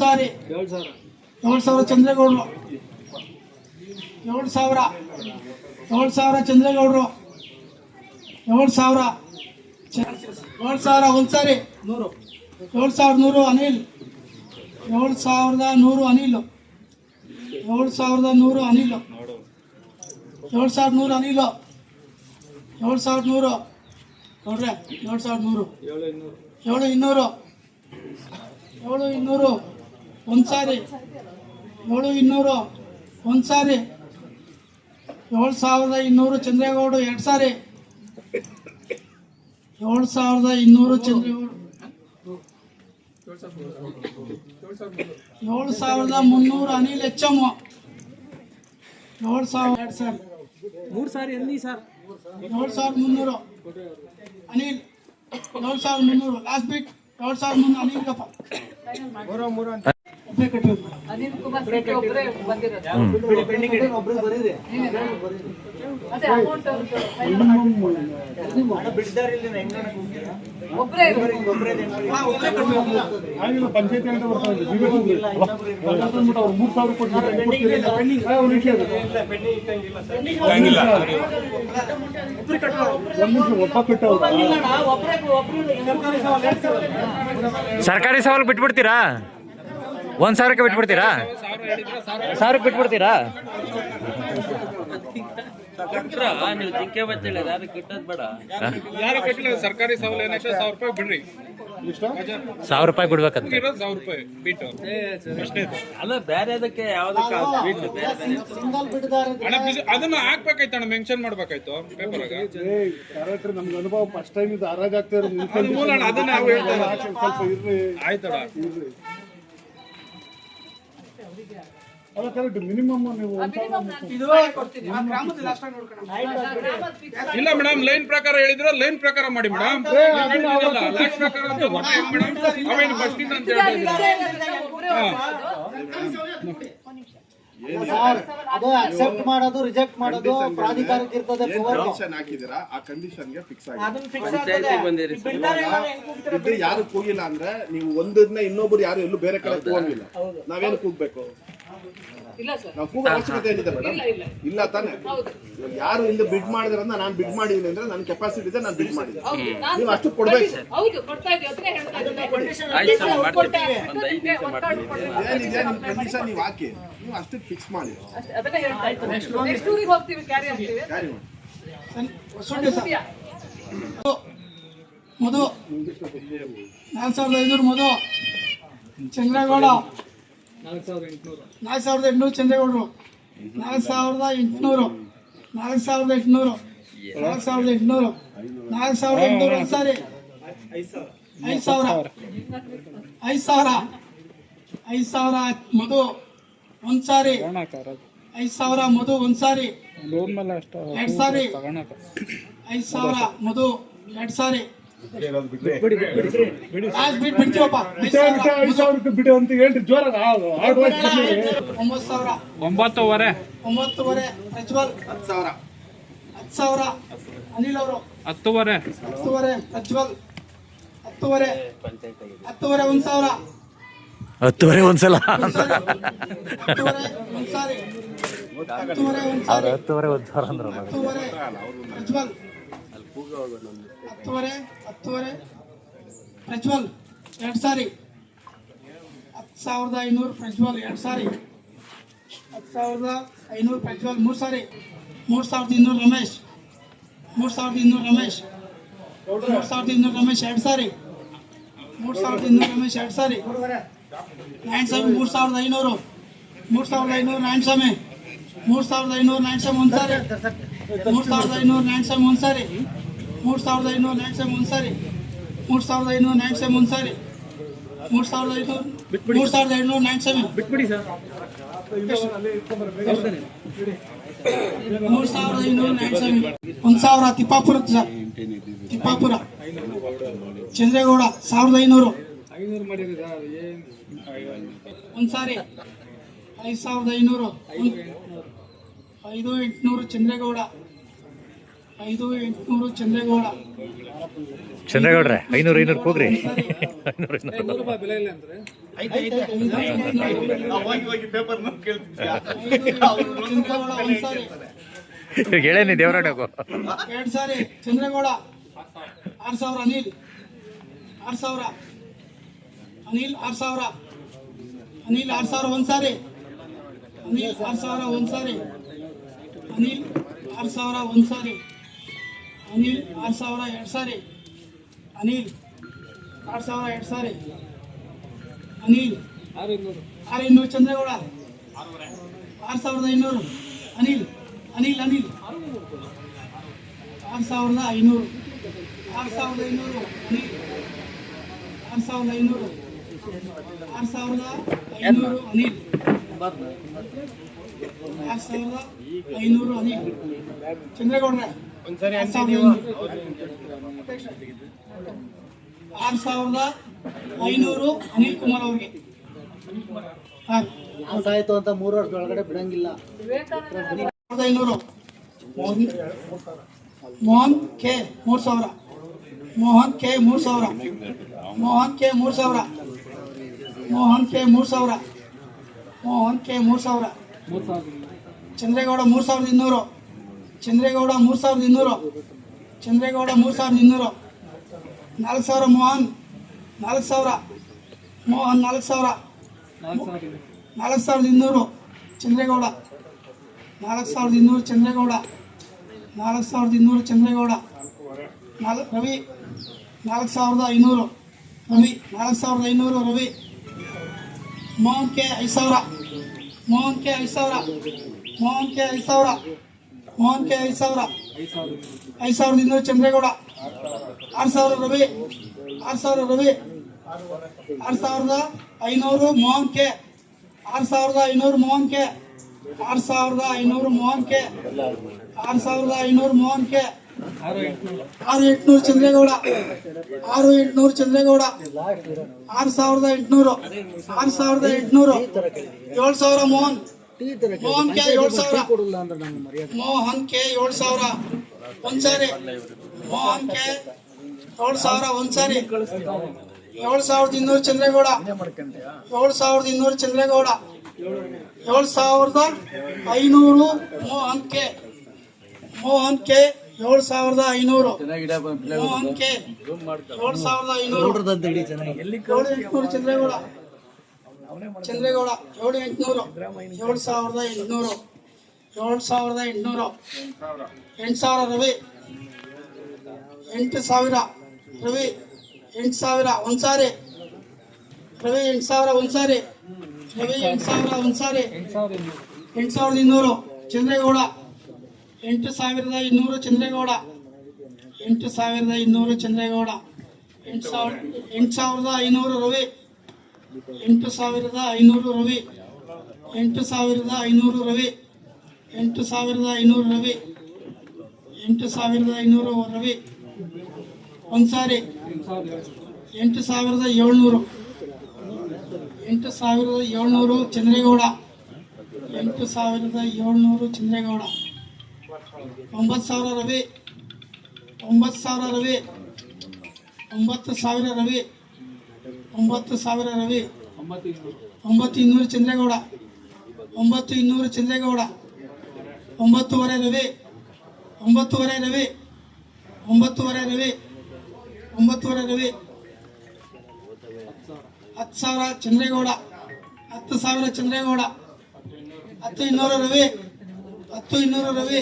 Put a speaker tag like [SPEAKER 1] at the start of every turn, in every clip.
[SPEAKER 1] ಸಾರಿ. ಏಳು ಸಾವಿರ ಚಂದ್ರೇಗೌಡರು. ಏಳು ಸಾವಿರ. ಏಳು ಸಾವಿರ ಚಂದ್ರೇಗೌಡರು. ಏಳು ಸಾವಿರ. ಏಳು ಸಾವಿರ ಒಂದು ಸಾರಿ. ನೂರು. ಏಳು ಸಾವಿರದ ನೂರು ಅನಿಲ್. ಏಳು ಸಾವಿರದ ನೂರು ಅನಿಲ್. ಏಳು ಸಾವಿರದ ನೂರು ಅನಿಲ್. ಏಳು ಸಾವಿರದ ನೂರು ಅನಿಲ್. ಏಳು ಸಾವಿರದ ನೂರು. ನೋಡ್ರೆ, ಏಳು ಸಾವಿರದ ನೂರು. ಏಳು ಇನ್ನೂರು. ಏಳು ಇನ್ನೂರು. ಒಂದು ಸಾರಿ ಏಳು ಇನ್ನೂರು. ಒಂದು ಸಾರಿ ಏಳು ಸಾವಿರದ ಇನ್ನೂರು ಚಂದ್ರೇಗೌಡ ಎರಡು ಸಾರಿ. ಏಳು ಸಾವಿರದ ಇನ್ನೂರು ಚಂದ್ರೇಗೌಡ. ಏಳು ಸಾವಿರದ ಮುನ್ನೂರು ಅನಿಲ್ ಎಚ್ ಎಂ ಏಳು ಸಾವಿರ ಎರಡು ಸಾರಿ.
[SPEAKER 2] ಮೂರು ಸಾರಿ ಎಲ್ಲಿ ಸರ್?
[SPEAKER 1] ಏಳು ಸಾವಿರದ ಮುನ್ನೂರು. ಅನಿಲ್ ಏಳು ಸಾವಿರದ ಮುನ್ನೂರು. ಲಾಸ್ಟ್ ಬಿಟ್ ಏಳು ಸಾವಿರದ ಮುನ್ನೂರು. ಅನಿಲ್ ಕಪ್ಪ
[SPEAKER 3] ಅನಿಲ್ ಕುಮಾರ್ ಶೆಟ್ಟಿ ಒಬ್ಬರೇ ಬಂದಿರೋದು. ಅದೇ ಅಮೌಂಟ್ ಒಬ್ಬರೇ
[SPEAKER 4] ಆಗಿಲ್ಲ ಪಂಚಾಯತಿ ಅಂತ ಬರ್ತಾ ಇದೆ ಅಂದ್ಬಿಟ್ಟು ಅವ್ರು ಮೂರು ಸಾವಿರ ಕೊಟ್ಟು ಒಂದು ನಿಮಿಷ ಇರು. ಒಂದು ನಿಮಿಷ ಒಬ್ಬ ಕಟ್ಟವ್ರು
[SPEAKER 5] ಸರ್ಕಾರಿ ಸವಾಲು ಬಿಟ್ಬಿಡ್ತೀರಾ? ಒಂದ್ ಸಾವಿರಕ್ಕೆ ಬಿಟ್ಬಿಡ್ತೀರಾ? ಸಾವಿರಕ್ಕೆ ಬಿಟ್ಬಿಡ್ತೀರಾ?
[SPEAKER 2] ನೀವು ಜಿಂಕೆ ಬಚ್ಚಿಲ್ಲ ಯಾರು ಕಿಟ್ಟದ್ ಬೇಡ.
[SPEAKER 6] ಯಾರು ಕೊಟ್ಟಿಲ್ಲ ಸರ್ಕಾರಿ ಸೌಲಭ್ಯ ಸಾವಿರ ರೂಪಾಯಿ ಬಿಡ್ರಿ.
[SPEAKER 5] ಸಾವಿರ ರೂಪಾಯಿ ಬಿಡ್ಬೇಕಂತ.
[SPEAKER 6] ಇರೋದು ಸಾವಿರ ರೂಪಾಯಿ ಬಿಟ್ಟು. ಅಷ್ಟೇ.
[SPEAKER 2] ಅಲ್ಲ ಬೇರೆ ಅದಕ್ಕೆ ಯಾವ್ದಕ್ಕೆ ಬಿಟ್ಟು ಬೇರೆ
[SPEAKER 6] ಅದನ್ನ ಹಾಕ್ಬೇಕಾಯ್ತು ಅಣ್ಣ ಮೆನ್ಷನ್ ಮಾಡ್ಬೇಕಾಯ್ತು
[SPEAKER 4] ನಮ್ಗೆ ಅನುಭವ ಫಸ್ಟ್ ಟೈಮ್ ಇದು ಆಗ್ತಾ ಇರೋದು.
[SPEAKER 6] ಅದನ್ನ ನಾವು ಹೇಳ್ತಾ
[SPEAKER 4] ಸ್ವಲ್ಪ ಇರ್ರಿ. ಇರ್ರಿ. ಅಲ್ಲ ಕರೆಕ್ಟ್ ಮಿನಿಮಮ್ ನೀವು
[SPEAKER 6] ಇಲ್ಲ ಮೇಡಮ್ ಲೈನ್ ಪ್ರಕಾರ ಹೇಳಿದ್ರೆ ಲೈನ್ ಪ್ರಕಾರ ಮಾಡಿ ಮೇಡಮ್ ಲೈನ್ ಪ್ರಕಾರ ಅಂತ ಮೇಡಮ್ ಫಸ್ಟ್ ಇಂದ ಅಂತ?
[SPEAKER 1] ಸರ್ ಅದು ಅಕ್ಸೆಪ್ಟ್ ಮಾಡೋದು ರಿಜೆಕ್ಟ್ ಮಾಡೋದು ಪ್ರಾಧಿಕಾರಕ್ಕೆ ಇರ್ತದೆ ಪವರ್
[SPEAKER 7] ಕಂಡೀಷನ್ ಹಾಕಿದಿರಾ ಆ ಕಂಡೀಷನ್ಗೆ ಫಿಕ್ಸ್ ಆಗಿದೆ.
[SPEAKER 1] ಅದನ್ನ ಫಿಕ್ಸ್
[SPEAKER 7] ಇದು ಯಾರು ಕೂಗಿಲ್ಲ ಅಂದ್ರೆ ನೀವು ಒಂದನ್ನ ಇನ್ನೊಬ್ರು ಯಾರು ಎಲ್ಲೂ ಬೇರೆ ಕಡೆ ಕೂಗಿಲ್ಲ ನಾವೇನು ಕೂಗ್ಬೇಕು? ನಾವು ಕೂಗೋ ಅವಶ್ಯಕತೆ ಏನಿದೆ ಮೇಡಮ್? ಇಲ್ಲ ತಾನೆ. ಯಾರು ಇಲ್ಲಿ ಬಿಡ್ ಮಾಡಿದ್ರೆ ನಾನು ಬಿಡ್ ಮಾಡಿದ್ದೀನಿ ಅಂದ್ರೆ ನನ್ನ ಕೆಪಾಸಿಟಿ ಇದೆ ನಾನು ಬಿಡ್ ಮಾಡಿದ್ದೀನಿ
[SPEAKER 3] ನಾನು
[SPEAKER 7] ನೀವು ಅಷ್ಟು ಕೊಡ್ಬೇಕು.
[SPEAKER 3] ಹೌದು ಕೊಡ್ತಾ ಇದ್ದೀವಿ ಅದನ್ನೇ ಹೇಳ್ತಾ.
[SPEAKER 7] ಏನಿದೆ ನಿಮ್ಮ ಕಂಡೀಷನ್ ನೀವು ಹಾಕಿ. ನೀವು ಅಷ್ಟು ಫಿಕ್ಸ್ ಮಾಡಿ.
[SPEAKER 3] ಅಷ್ಟೇ, ಅದನ್ನೇ ಹೇಳ್ತಾ ಇದ್ದೀನಿ ನೆಕ್ಸ್ಟ್ ಊರಿಗೆ ಹೋಗ್ತೀವಿ ಕ್ಯಾರಿ ಆಗ್ತೀವಿ.
[SPEAKER 7] ಕ್ಯಾರಿ ಮಾಡಿ.
[SPEAKER 1] ಸರ್.
[SPEAKER 3] ಸದ್ಯ.
[SPEAKER 1] ಮಧು. ನಾಲ್ಕು ಸಾವಿರದ ಐನೂರು ಮಧು. ಚಂದ್ರೇಗೌಡ. ನಾಲ್ಕು ಸಾವಿರದ ಎಂಟುನೂರು. ಚಂದ್ರೇಗೌಡರು. ನಾಲ್ಕು ಸಾವಿರದ ಎಂಟುನೂರು. ನಾಲ್ಕು ಸಾವಿರದ ಎಂಟುನೂರು. ನಾಲ್ಕು ಸಾವಿರದ ಎಂಟುನೂರು. ನಾಲ್ಕು ಸಾವಿರದ ಎಂಟುನೂರು ಒಂದು ಸಾರಿ. ಐದು ಸಾವಿರ. ಐದು ಸಾವಿರ. ಐದು ಸಾವಿರ ಮಧು ಒಂದು ಸಾರಿ. ಐದು ಸಾವಿರ ಮಧು ಒಂದು ಸಾರಿ. ಎರಡು ಸಾರಿ. ಐದು ಸಾವಿರ ಮಧು ಎರಡು ಸಾರಿ.
[SPEAKER 4] ಬಿಡು ಅಂತ ಹೇಳ್ರಿ. ಜೋರ
[SPEAKER 1] ಒಂಬತ್ತು ಸಾವಿರ.
[SPEAKER 6] ಒಂಬತ್ತುವರೆ.
[SPEAKER 1] ಒಂಬತ್ತುವರೆ. ಪ್ರಜ್ವಲ್.
[SPEAKER 7] ಹತ್ತು ಸಾವಿರ.
[SPEAKER 1] ಹತ್ತು ಸಾವಿರ. ಅನಿಲ್ ಅವರು.
[SPEAKER 6] ಹತ್ತುವರೆ.
[SPEAKER 1] ಹತ್ತುವರೆ. ಪ್ರಜ್ವಲ್. ಹತ್ತುವರೆ. ಹತ್ತುವರೆ ಒಂದ್ ಸಾವಿರ.
[SPEAKER 5] ಹತ್ತುವರೆ ಒಂದ್ಸಲ.
[SPEAKER 1] ಹತ್ತುವರೆ ಒಂದು ಹತ್ತುವರೆ
[SPEAKER 5] ಸಾವಿರ ಅಂದ್ರೆ
[SPEAKER 1] ಪ್ರಜ್ವಲ್. ಹತ್ತುವರೆ ಹತ್ತುವರೆ. ಪ್ರಜ್ವಲ್, ಎರಡು ಸಾರಿ. ಹತ್ತು ಸಾವಿರದ ಐನೂರು ಪ್ರಜ್ವಲ್, ಎರಡು ಸಾರಿ. ಹತ್ತು ಸಾವಿರದ ಐನೂರು ಪ್ರಜ್ವಲ್, ಮೂರು ಸಾರಿ. ಮೂರು ಸಾವಿರದ ಇನ್ನೂರು ರಮೇಶ್. ಮೂರು ಸಾವಿರದ ಇನ್ನೂರು ರಮೇಶ್. ಮೂರು ಸಾವಿರದ ಇನ್ನೂರು ರಮೇಶ್, ಎರಡು ಸಾರಿ. ಮೂರು ಸಾವಿರದ ಇನ್ನೂರು ರಮೇಶ್, ಎರಡು ಸಾರಿ. ನಾರಾಯಣ ಸ್ವಾಮಿ ಮೂರು ಸಾವಿರದ ಐನೂರು. ಮೂರು ಸಾವಿರದ ಐನೂರು ನಾರಾಯಣ ಸ್ವಾಮಿ ಮೂರು ಸಾವಿರದ ಐನೂರು ನಾರಾಯಣ ಸ್ವಾಮಿ ಒಂದು ಸಾರಿ. ಮೂರು ಸಾವಿರದ ಐನೂರು ನಾರಾಯಣ ಸ್ವಾಮಿ ಒಂದು ಸಾರಿ. ಮೂರು ಸಾವಿರದ ಐನೂರು ಒಂದು ಸಾರಿ ಮೂರು ಸಾವಿರದ ಐನೂರು ಒಂದು ಸಾರಿ ಮೂರು ಸಾವಿರದ ಐನೂರು ಮೂರು ಸಾವಿರದ ಐನೂರು ಬಿಟ್ಬಿಡಿ ಸರ್. ಮೂರು ಸಾವಿರದ ಐನೂರು ನೈನ್ ಸ್ವಾಮಿ ಒಂದು ಸಾವಿರ ತಿಪ್ಪಾಪುರ ಸರ್. ತಿಪ್ಪಾಪುರ. ಚಂದ್ರೇಗೌಡ ಸಾವಿರದ ಐನೂರು. ಒಂದು ಸಾರಿ ಐದು ಸಾವಿರದ ಐನೂರು. ಐದು ಎಂಟುನೂರು ಚಂದ್ರೇಗೌಡ. ಐದು ಎಂಟುನೂರು ಚಂದ್ರೇಗೌಡ.
[SPEAKER 5] ಚಂದ್ರೇಗೌಡ್ರೆ ಐನೂರು ಐನೂರು ಈಗ ಹೇಳೇನಿ
[SPEAKER 1] ಎರಡ್ ಸಾರಿ ಚಂದ್ರೇಗೌಡ ಆರ್ ಸಾವಿರ ಅನಿಲ್ ಆರ್ ಸಾವಿರ. ಅನಿಲ್ ಆರ್ ಸಾವಿರ. ಅನಿಲ್ ಆರ್ ಸಾವಿರ ಒಂದ್ ಸಾರಿ. ಅನಿಲ್ ಆರ್ ಸಾವಿರ ಒಂದ್ ಸಾರಿ. ಅನಿಲ್ ಆರ್ ಸಾವಿರ ಒಂದ್ ಸಾರಿ. ಅನಿಲ್ ಆರು ಸಾವಿರ ಎರಡು ಸಾರಿ. ಅನಿಲ್ ಆರು ಸಾವಿರ ಎರಡು ಸಾರಿ. ಅನಿಲ್ ಆರು ಇನ್ನೂರು. ಚಂದ್ರೇಗೌಡ. ಆರು ಸಾವಿರದ ಐನೂರು. ಅನಿಲ್ ಅನಿಲ್ ಅನಿಲ್. ಆರು ಸಾವಿರದ ಐನೂರು. ಆರು ಸಾವಿರದ ಐನೂರು. ಅನಿಲ್. ಆರು ಸಾವಿರದ ಐನೂರು. ಆರು ಸಾವಿರದ ಐನೂರು ಅನಿಲ್. ಆರು ಸಾವಿರದ ಐನೂರು ಅನಿಲ್. ಚಂದ್ರೇಗೌಡ್ರೆ. ಆರು ಸಾವಿರದ ಐನೂರು ಆರು ಸಾವಿರದ ಐನೂರು ಅನಿಲ್ ಕುಮಾರ್ ಅವ್ರಿಗೆ. ಹಾಂ.
[SPEAKER 3] ಆಯ್ತು ಅಂತ ಮೂರು ವರ್ಷದೊಳಗಡೆ ಬಿಡಂಗಿಲ್ಲ.
[SPEAKER 1] ಸಾವಿರದ ಐನೂರು. ಮೋಹನ್ ಮೋಹನ್ ಕೆ ಮೂರು ಸಾವಿರ. ಮೋಹನ್ ಕೆ ಮೂರು ಸಾವಿರ. ಮೋಹನ್ ಕೆ ಮೂರು ಸಾವಿರ. ಮೋಹನ್ ಕೆ ಮೂರು ಸಾವಿರ. ಮೋಹನ್ ಕೆ ಮೂರು ಸಾವಿರ. ಚಂದ್ರೇಗೌಡ ಮೂರು ಸಾವಿರದ ಇನ್ನೂರು. ಚಂದ್ರೇಗೌಡ ಮೂರು ಸಾವಿರದ ಇನ್ನೂರು. ಚಂದ್ರೇಗೌಡ ಮೂರು ಸಾವಿರದ ಇನ್ನೂರು. ನಾಲ್ಕು ಸಾವಿರ ಮೋಹನ್. ನಾಲ್ಕು ಸಾವಿರ ಮೋಹನ್ ನಾಲ್ಕು ಸಾವಿರ. ನಾಲ್ಕು ಸಾವಿರದ ಇನ್ನೂರು ಚಂದ್ರೇಗೌಡ. ನಾಲ್ಕು ಸಾವಿರದ ಇನ್ನೂರು ಚಂದ್ರೇಗೌಡ. ನಾಲ್ಕು ಸಾವಿರದ ಇನ್ನೂರು ಚಂದ್ರೇಗೌಡ. ನಾಲ್ಕು ರವಿ. ನಾಲ್ಕು ಸಾವಿರದ ಐನೂರು. ರವಿ. ನಾಲ್ಕು ಸಾವಿರದ ಐನೂರು ರವಿ. ಮೋಹನ್ ಕೆ ಐದು ಸಾವಿರ. ಮೋಹನ್ ಕೆ ಐದು ಸಾವಿರ. ಮೋಹನ್ ಕೆ ಐದು ಸಾವಿರ. ಮೋಹನ್ ಕೆ ಐದು ಸಾವಿರ. ಐದು ಸಾವಿರದ ಇನ್ನೂರು ಚಂದ್ರೇಗೌಡ. ಆರು ಸಾವಿರ ರವಿ. ಆರು ಸಾವಿರ ರವಿ. ಆರು ಸಾವಿರದ ಐನೂರು ಮೋಹನ್ ಕೆ ಆರು ಸಾವಿರದ ಐನೂರು ಮೋಹನ್ ಕೆ ಆರು ಸಾವಿರದ ಐನೂರು ಮೋಹನ್ ಕೆ ಆರು ಸಾವಿರದ ಐನೂರು ಮೋಹನ್ ಕೆ ಆರು ಎಂಟುನೂರು ಚಂದ್ರೇಗೌಡ. ಆರು ಎಂಟುನೂರು ಚಂದ್ರೇಗೌಡ. ಆರು ಸಾವಿರದ ಎಂಟುನೂರು. ಆರು ಸಾವಿರದ ಎಂಟುನೂರು. ಏಳು ಸಾವಿರ ಮೋಹನ್. ಮೋಹನ್ ಕೆ ಏಳು ಸಾವಿರ
[SPEAKER 3] ಕೊಡಲ್ಲ ಅಂದ್ರೆ ನಂಗೆ ಮರ್ಯಾದೆ.
[SPEAKER 1] ಮೋಹನ್ ಕೆ ಏಳು ಸಾವಿರ ಒಂದ್ಸಾರಿ. ಮೋಹನ್ ಕೆ ಏಳು ಸಾವಿರ ಒಂದ್ಸಾರಿ. ಏಳು ಸಾವಿರದ ಇನ್ನೂರು ಚಂದ್ರೇಗೌಡ. ಏಳು ಸಾವಿರದ ಇನ್ನೂರು ಚಂದ್ರೇಗೌಡ. ಏಳು ಸಾವಿರದ ಐನೂರು ಮೋಹನ್ ಕೆ. ಮೋಹನ್ ಕೆ ಏಳು ಸಾವಿರದ ಐನೂರು. ಮೋಹನ್ ಕೆ ಏಳು ಸಾವಿರದ ಐನೂರು ಏಳು ಎಂಟುನೂರು ಚಂದ್ರೇಗೌಡ. ಚಂದ್ರೇಗೌಡ ಏಳು ಎಂಟುನೂರು ಏಳು ಸಾವಿರದ ಎಂಟುನೂರು ಏಳು ಸಾವಿರದ ಎಂಟುನೂರು ಎಂಟು ಸಾವಿರ ರವಿ ಎಂಟು ಸಾವಿರ ರವಿ ಎಂಟು ಸಾವಿರ ಒಂದು ಸಾರಿ ರವಿ ಎಂಟು ಸಾವಿರ ಒಂದು ಸಾರಿ ರವಿ ಎಂಟು ಸಾವಿರ ಒಂದು ಸಾರಿ ಎಂಟು ಸಾವಿರದ ಇನ್ನೂರು ಚಂದ್ರೇಗೌಡ ಎಂಟು ಸಾವಿರದ ಇನ್ನೂರು ಚಂದ್ರೇಗೌಡ ಎಂಟು ಸಾವಿರದ ಇನ್ನೂರು ಚಂದ್ರೇಗೌಡ ಎಂಟು ಸಾವಿರ ಎಂಟು ಸಾವಿರದ ಐನೂರು ರವಿ ಎಂಟು ಸಾವಿರದ ಐನೂರು ರವಿ. ಎಂಟು ಸಾವಿರದ ಐನೂರು ರವಿ. ಎಂಟು ಸಾವಿರದ ಐನೂರು ರವಿ. ಎಂಟು ಸಾವಿರದ ಐನೂರು ರವಿ. ಒಂದು ಸಾರಿ ಎಂಟು ಸಾವಿರದ ಏಳ್ನೂರು. ಎಂಟು ಸಾವಿರದ ಏಳ್ನೂರು ಚಂದ್ರೇಗೌಡ. ಎಂಟು ಸಾವಿರದ ಏಳ್ನೂರು ಚಂದ್ರೇಗೌಡ. ಒಂಬತ್ತು ಸಾವಿರ ರವಿ. ಒಂಬತ್ತು ಸಾವಿರ ರವಿ. ಒಂಬತ್ತು ಸಾವಿರ ರವಿ. ಒಂಬತ್ತು ಸಾವಿರ ರವಿ. ಒಂಬತ್ತು ಇನ್ನೂರು. ಚಂದ್ರೇಗೌಡ. ಒಂಬತ್ತು ಇನ್ನೂರು ಚಂದ್ರೇಗೌಡ. ಒಂಬತ್ತುವರೆ ರವಿ. ಒಂಬತ್ತುವರೆ ರವಿ. ಒಂಬತ್ತುವರೆ ರವಿ. ಒಂಬತ್ತುವರೆ ರವಿ. ಹತ್ತು ಸಾವಿರ ಚಂದ್ರೇಗೌಡ. ಹತ್ತು ಸಾವಿರ ಚಂದ್ರೇಗೌಡ. ಹತ್ತು ಇನ್ನೂರು ರವಿ. ಹತ್ತು ಇನ್ನೂರು ರವಿ.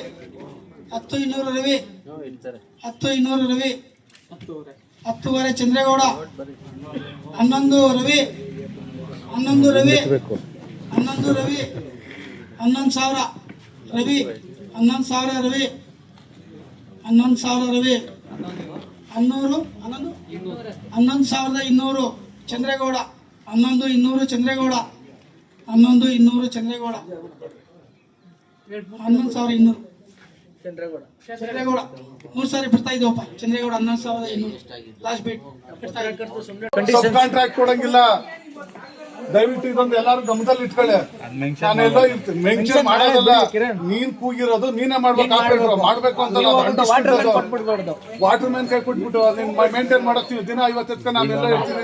[SPEAKER 1] ಹತ್ತು ಇನ್ನೂರು ರವಿ. ಹತ್ತು ಇನ್ನೂರು ರವಿ. ಹತ್ತುವರೆ. ಚಂದ್ರೇಗೌಡ, ಹನ್ನೊಂದು ರವಿ ಹನ್ನೊಂದು ರವಿ ಹನ್ನೊಂದು ರವಿ, ಹನ್ನೊಂದು ಸಾವಿರ ರವಿ, ಹನ್ನೊಂದು ಸಾವಿರ ರವಿ, ಹನ್ನೊಂದು ಸಾವಿರ ರವಿ, ಹನ್ನೂರು ಹನ್ನೊಂದು ಹನ್ನೊಂದು ಸಾವಿರದ ಇನ್ನೂರು ಚಂದ್ರೇಗೌಡ, ಹನ್ನೊಂದು ಇನ್ನೂರು ಚಂದ್ರೇಗೌಡ, ಹನ್ನೊಂದು ಇನ್ನೂರು ಚಂದ್ರೇಗೌಡ, ಹನ್ನೊಂದು ಸಾವಿರ ಇನ್ನೂರು. ಚಂದ್ರೇಗೌಡ. ಮೂರು ಸಾರಿ ಬಿಡ್ತಾ ಇದ್ದೀವಪ್ಪ. ಚಂದ್ರೇಗೌಡ ಹನ್ನೊಂದು ಸಾವಿರದ ಇನ್ನೂರು ಲಾಸ್ಟ್ ಬೀಟ್. ಬಿಡ್ತಾ ಇದ್ದೀವಿ.
[SPEAKER 7] ಸಬ್ ಕಾಂಟ್ರಾಕ್ಟ್ ಕೊಡಂಗಿಲ್ಲ.
[SPEAKER 4] ದಯವಿಟ್ಟು ಇದೊಂದು ಎಲ್ಲಾರು ಗಮನದಲ್ಲಿ ಇಟ್ಕೊಳ್ಳಿ. ನಾನೆಲ್ಲೋ ಇರ್ತೀನಿ. ಮೆನ್ಷನ್ ಮಾಡೋದಲ್ಲ. ನೀನ್ ಕೂಗಿರೋದು ನೀನೇ ಮಾಡ್ಬೇಕು ಆಪರೇಟರ್ ಮಾಡ್ಬೇಕು. ಅಂತ ವಾಟರ್ ಮ್ಯಾನ್ ಕೈ ಕೊಟ್ಬಿಟ್ಟು ನೀನ್ ಮೇಂಟೈನ್ ಮಾಡತ್ತೀವಿ ದಿನ ಐವತ್ತು ನಾನು ಎಲ್ಲ ಇರ್ತೀನಿ